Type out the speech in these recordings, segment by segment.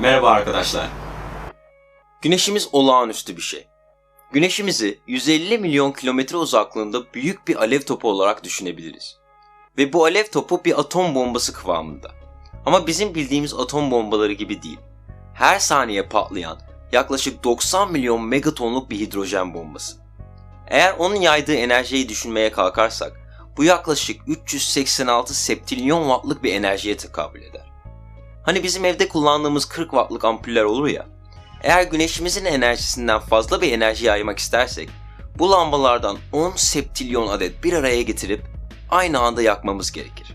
Merhaba arkadaşlar. Güneşimiz olağanüstü bir şey. Güneşimizi 150 milyon kilometre uzaklığında büyük bir alev topu olarak düşünebiliriz. Ve bu alev topu bir atom bombası kıvamında. Ama bizim bildiğimiz atom bombaları gibi değil. Her saniye patlayan yaklaşık 90 milyon megatonluk bir hidrojen bombası. Eğer onun yaydığı enerjiyi düşünmeye kalkarsak bu yaklaşık 386 septilyon wattlık bir enerjiye tekabül eder. Hani bizim evde kullandığımız 40 wattlık ampuller olur ya. Eğer güneşimizin enerjisinden fazla bir enerji yaymak istersek bu lambalardan 10 septilyon adet bir araya getirip aynı anda yakmamız gerekir.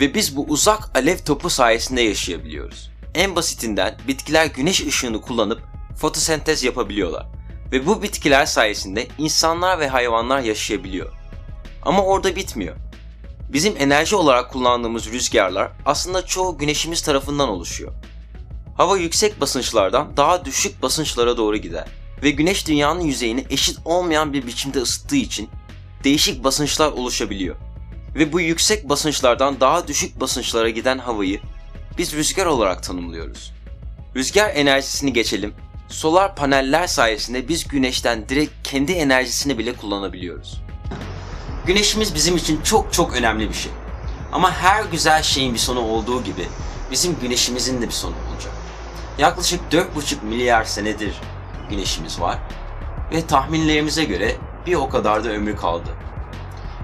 Ve biz bu uzak alev topu sayesinde yaşayabiliyoruz. En basitinden bitkiler güneş ışığını kullanıp fotosentez yapabiliyorlar. Ve bu bitkiler sayesinde insanlar ve hayvanlar yaşayabiliyor. Ama orada bitmiyor. Bizim enerji olarak kullandığımız rüzgarlar aslında çoğu güneşimiz tarafından oluşuyor. Hava yüksek basınçlardan daha düşük basınçlara doğru gider ve güneş dünyanın yüzeyini eşit olmayan bir biçimde ısıttığı için değişik basınçlar oluşabiliyor. Ve bu yüksek basınçlardan daha düşük basınçlara giden havayı biz rüzgar olarak tanımlıyoruz. Rüzgar enerjisini geçelim. Solar paneller sayesinde biz güneşten direkt kendi enerjisini bile kullanabiliyoruz. Güneşimiz bizim için çok çok önemli bir şey. Ama her güzel şeyin bir sonu olduğu gibi bizim güneşimizin de bir sonu olacak. Yaklaşık 4,5 milyar senedir güneşimiz var ve tahminlerimize göre bir o kadar da ömrü kaldı.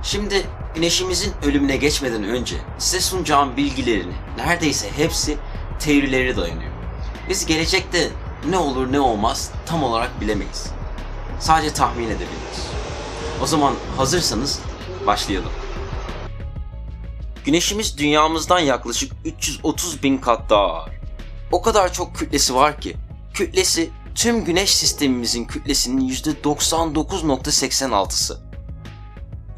Şimdi güneşimizin ölümüne geçmeden önce size sunacağım bilgilerin neredeyse hepsi teorilere dayanıyor. Biz gelecekte ne olur ne olmaz tam olarak bilemeyiz. Sadece tahmin edebiliriz. O zaman hazırsanız başlayalım. Güneşimiz dünyamızdan yaklaşık 330 bin kat daha ağır. O kadar çok kütlesi var ki, kütlesi tüm güneş sistemimizin kütlesinin %99.86'sı.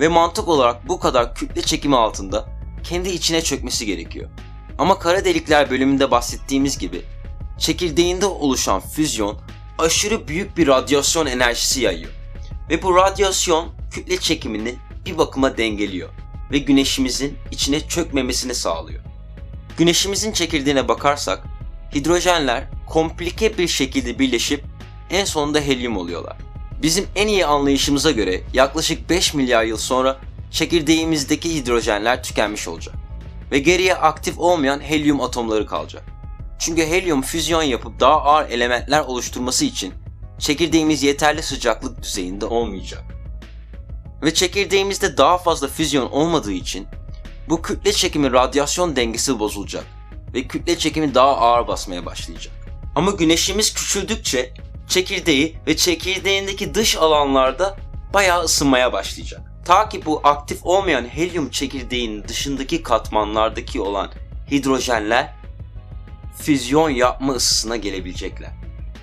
Ve mantık olarak bu kadar kütle çekimi altında kendi içine çökmesi gerekiyor. Ama kara delikler bölümünde bahsettiğimiz gibi çekirdeğinde oluşan füzyon aşırı büyük bir radyasyon enerjisi yayıyor. Ve bu radyasyon kütle çekimini bir bakıma dengeliyor ve güneşimizin içine çökmemesini sağlıyor. Güneşimizin çekirdeğine bakarsak hidrojenler komplike bir şekilde birleşip en sonunda helyum oluyorlar. Bizim en iyi anlayışımıza göre yaklaşık 5 milyar yıl sonra çekirdeğimizdeki hidrojenler tükenmiş olacak ve geriye aktif olmayan helyum atomları kalacak. Çünkü helyum füzyon yapıp daha ağır elementler oluşturması için çekirdeğimiz yeterli sıcaklık düzeyinde olmayacak. Ve çekirdeğimizde daha fazla füzyon olmadığı için bu kütle çekimi radyasyon dengesi bozulacak ve kütle çekimi daha ağır basmaya başlayacak. Ama güneşimiz küçüldükçe çekirdeği ve çekirdeğindeki dış alanlarda bayağı ısınmaya başlayacak. Ta ki bu aktif olmayan helyum çekirdeğinin dışındaki katmanlardaki olan hidrojenler füzyon yapma ısısına gelebilecekler.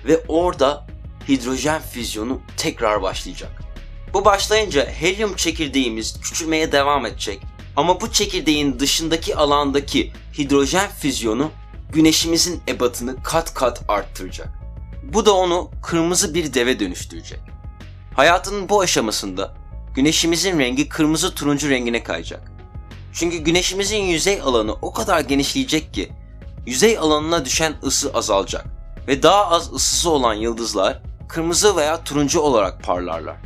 Ve orada hidrojen füzyonu tekrar başlayacak. Bu başlayınca helyum çekirdeğimiz küçülmeye devam edecek. Ama bu çekirdeğin dışındaki alandaki hidrojen füzyonu güneşimizin ebatını kat kat arttıracak. Bu da onu kırmızı bir deve dönüştürecek. Hayatının bu aşamasında güneşimizin rengi kırmızı turuncu rengine kayacak. Çünkü güneşimizin yüzey alanı o kadar genişleyecek ki yüzey alanına düşen ısı azalacak ve daha az ısısı olan yıldızlar kırmızı veya turuncu olarak parlarlar.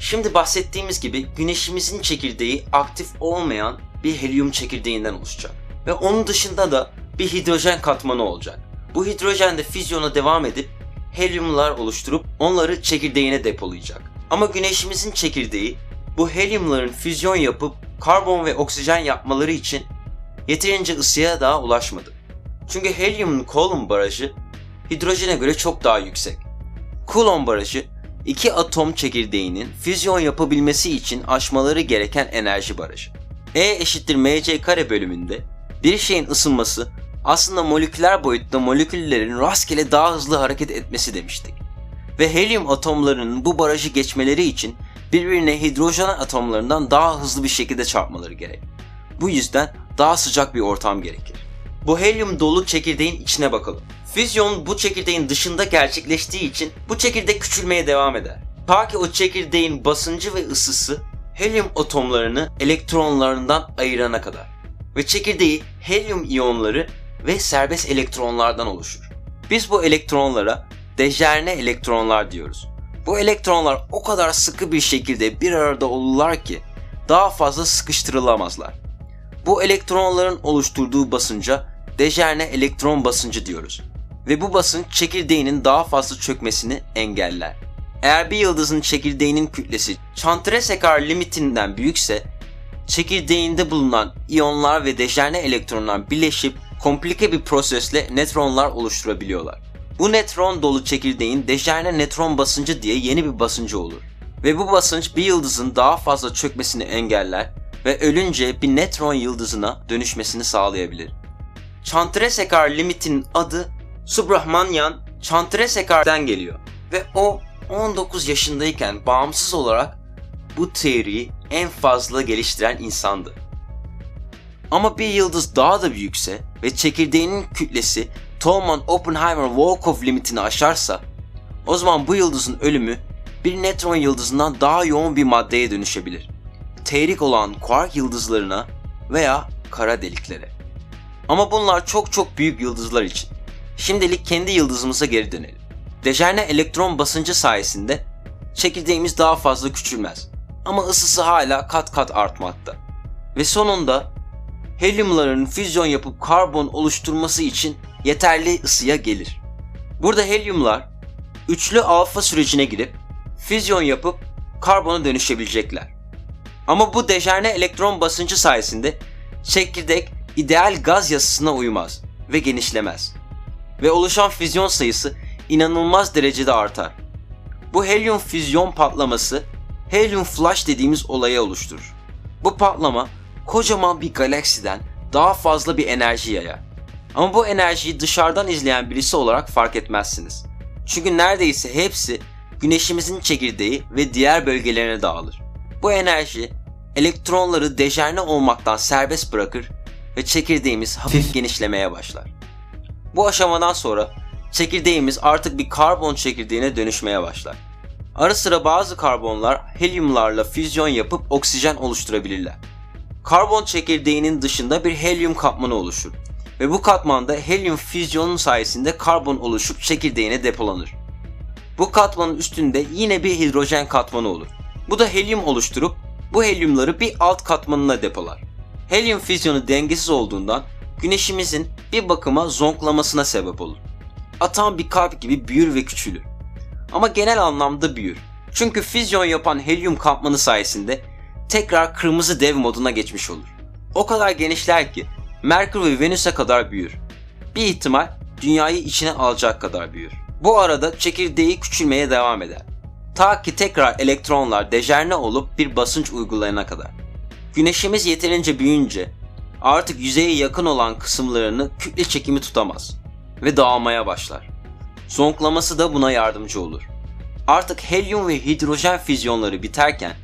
Şimdi bahsettiğimiz gibi güneşimizin çekirdeği aktif olmayan bir helyum çekirdeğinden oluşacak. Ve onun dışında da bir hidrojen katmanı olacak. Bu hidrojen de füzyona devam edip helyumlar oluşturup onları çekirdeğine depolayacak. Ama güneşimizin çekirdeği bu helyumların füzyon yapıp karbon ve oksijen yapmaları için yeterince ısıya daha ulaşmadı. Çünkü helyumun Coulomb barajı hidrojene göre çok daha yüksek. Coulomb barajı iki atom çekirdeğinin füzyon yapabilmesi için aşmaları gereken enerji barajı. E eşittir mc kare bölümünde bir şeyin ısınması aslında moleküler boyutta moleküllerin rastgele daha hızlı hareket etmesi demiştik. Ve helyum atomlarının bu barajı geçmeleri için birbirine hidrojen atomlarından daha hızlı bir şekilde çarpmaları gerek. Bu yüzden daha sıcak bir ortam gerekir. Bu helyum dolu çekirdeğin içine bakalım. Füzyon bu çekirdeğin dışında gerçekleştiği için bu çekirdek küçülmeye devam eder. Ta ki o çekirdeğin basıncı ve ısısı helyum atomlarını elektronlarından ayırana kadar. Ve çekirdeği helyum iyonları ve serbest elektronlardan oluşur. Biz bu elektronlara dejerne elektronlar diyoruz. Bu elektronlar o kadar sıkı bir şekilde bir arada olurlar ki daha fazla sıkıştırılamazlar. Bu elektronların oluşturduğu basınca dejerne elektron basıncı diyoruz. Ve bu basınç çekirdeğinin daha fazla çökmesini engeller. Eğer bir yıldızın çekirdeğinin kütlesi Chandrasekhar limitinden büyükse çekirdeğinde bulunan iyonlar ve dejerne elektronlar birleşip komplike bir prosesle nötronlar oluşturabiliyorlar. Bu nötron dolu çekirdeğin dejerne nötron basıncı diye yeni bir basıncı olur. Ve bu basınç bir yıldızın daha fazla çökmesini engeller ve ölünce bir nötron yıldızına dönüşmesini sağlayabilir. Chandrasekhar limitinin adı Subrahmanyan Chandrasekhar'dan geliyor ve o 19 yaşındayken bağımsız olarak bu teoriyi en fazla geliştiren insandı. Ama bir yıldız daha da büyükse ve çekirdeğinin kütlesi Tolman-Oppenheimer-Volkoff limitini aşarsa o zaman bu yıldızın ölümü bir nötron yıldızından daha yoğun bir maddeye dönüşebilir. Teğrik olan kuark yıldızlarına veya kara deliklere. Ama bunlar çok çok büyük yıldızlar için. Şimdilik kendi yıldızımıza geri dönelim. Dejerne elektron basıncı sayesinde çekirdeğimiz daha fazla küçülmez. Ama ısısı hala kat kat artmakta. Ve sonunda helyumların füzyon yapıp karbon oluşturması için yeterli ısıya gelir. Burada helyumlar üçlü alfa sürecine girip füzyon yapıp karbona dönüşebilecekler. Ama bu dejerne elektron basıncı sayesinde çekirdek ideal gaz yasasına uymaz ve genişlemez. Ve oluşan füzyon sayısı inanılmaz derecede artar. Bu helyum füzyon patlaması helyum flash dediğimiz olayı oluşturur. Bu patlama kocaman bir galaksiden daha fazla bir enerji yayar. Ama bu enerjiyi dışarıdan izleyen birisi olarak fark etmezsiniz. Çünkü neredeyse hepsi güneşimizin çekirdeği ve diğer bölgelerine dağılır. Bu enerji elektronları dejerne olmaktan serbest bırakır ve çekirdeğimiz hafif genişlemeye başlar. Bu aşamadan sonra çekirdeğimiz artık bir karbon çekirdeğine dönüşmeye başlar. Ara sıra bazı karbonlar helyumlarla füzyon yapıp oksijen oluşturabilirler. Karbon çekirdeğinin dışında bir helyum katmanı oluşur ve bu katmanda helyum füzyonu sayesinde karbon oluşup çekirdeğine depolanır. Bu katmanın üstünde yine bir hidrojen katmanı olur. Bu da helyum oluşturup bu helyumları bir alt katmanına depolar. Helyum füzyonu dengesiz olduğundan güneşimizin bir bakıma zonklamasına sebep olur. Atan bir kalp gibi büyür ve küçülür. Ama genel anlamda büyür. Çünkü füzyon yapan helyum katmanı sayesinde tekrar kırmızı dev moduna geçmiş olur. O kadar genişler ki Merkür ve Venüs'e kadar büyür. Bir ihtimal dünyayı içine alacak kadar büyür. Bu arada çekirdeği küçülmeye devam eder. Ta ki tekrar elektronlar dejerne olup bir basınç uygulayana kadar. Güneşimiz yeterince büyüyünce artık yüzeye yakın olan kısımlarını kütle çekimi tutamaz ve dağılmaya başlar. Zonklaması da buna yardımcı olur. Artık helyum ve hidrojen füzyonları biterken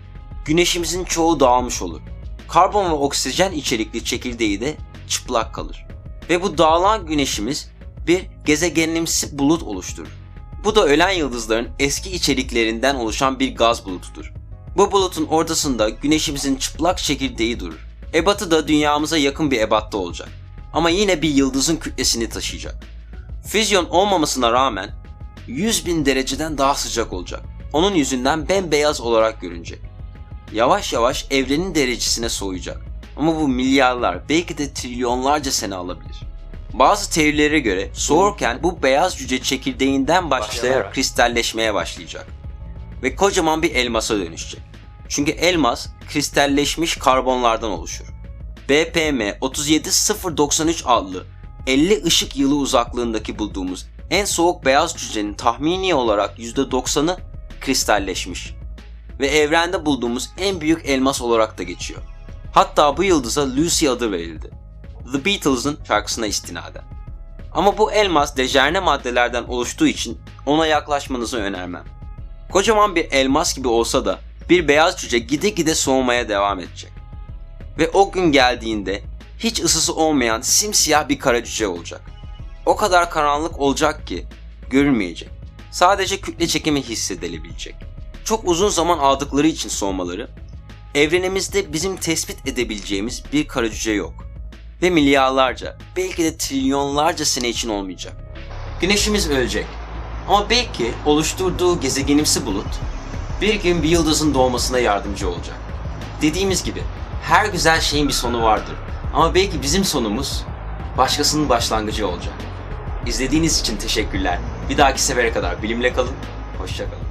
güneşimizin çoğu dağılmış olur. Karbon ve oksijen içerikli çekirdeği de çıplak kalır. Ve bu dağılan güneşimiz bir gezegenimsi bulut oluşturur. Bu da ölen yıldızların eski içeriklerinden oluşan bir gaz bulutudur. Bu bulutun ortasında güneşimizin çıplak çekirdeği durur. Ebatı da dünyamıza yakın bir ebatta olacak. Ama yine bir yıldızın kütlesini taşıyacak. Füzyon olmamasına rağmen 100 bin dereceden daha sıcak olacak. Onun yüzünden bembeyaz olarak görünecek. Yavaş yavaş evrenin derecesine soğuyacak. Ama bu milyarlar belki de trilyonlarca sene alabilir. Bazı teorilere göre soğurken bu beyaz cüce çekirdeğinden başlayarak kristalleşmeye başlayacak. Ve kocaman bir elmasa dönüşecek. Çünkü elmas kristalleşmiş karbonlardan oluşur. BPM 37093 adlı 50 ışık yılı uzaklığındaki bulduğumuz en soğuk beyaz cücenin tahmini olarak %90'ı kristalleşmiş. Ve evrende bulduğumuz en büyük elmas olarak da geçiyor. Hatta bu yıldıza Lucy adı verildi. The Beatles'ın şarkısına istinaden. Ama bu elmas dejerne maddelerden oluştuğu için ona yaklaşmanızı önermem. Kocaman bir elmas gibi olsa da bir beyaz cüce gide gide soğumaya devam edecek. Ve o gün geldiğinde hiç ısısı olmayan simsiyah bir kara cüce olacak. O kadar karanlık olacak ki görünmeyecek. Sadece kütle çekimi hissedilebilecek. Çok uzun zaman aldıkları için soğumaları, evrenimizde bizim tespit edebileceğimiz bir kara cüce yok. Ve milyarlarca, belki de trilyonlarca sene için olmayacak. Güneşimiz ölecek. Ama belki oluşturduğu gezegenimsi bulut bir gün bir yıldızın doğmasına yardımcı olacak. Dediğimiz gibi her güzel şeyin bir sonu vardır. Ama belki bizim sonumuz başkasının başlangıcı olacak. İzlediğiniz için teşekkürler. Bir dahaki sefere kadar bilimle kalın. Hoşçakalın.